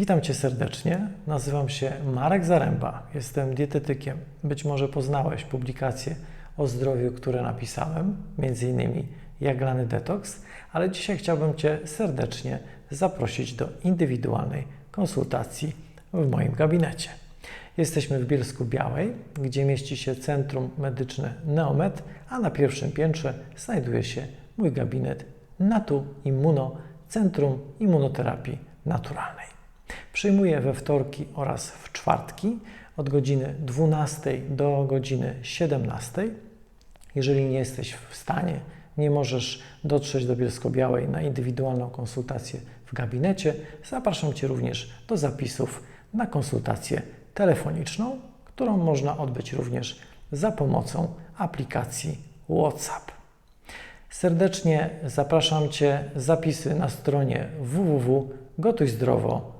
Witam Cię serdecznie. Nazywam się Marek Zaręba. Jestem dietetykiem. Być może poznałeś publikacje o zdrowiu, które napisałem, m.in. Jaglany Detox, ale dzisiaj chciałbym Cię serdecznie zaprosić do indywidualnej konsultacji w moim gabinecie. Jesteśmy w Bielsku Białej, gdzie mieści się Centrum Medyczne Neomed, a na pierwszym piętrze znajduje się mój gabinet Natu Immuno, Centrum Immunoterapii Naturalnej. Przyjmuję we wtorki oraz w czwartki od godziny 12 do godziny 17. Jeżeli nie jesteś w stanie, nie możesz dotrzeć do Bielsko-Białej na indywidualną konsultację w gabinecie, zapraszam Cię również do zapisów na konsultację telefoniczną, którą można odbyć również za pomocą aplikacji WhatsApp. Serdecznie zapraszam Cię zapisy na stronie www.gotujzdrowo.com.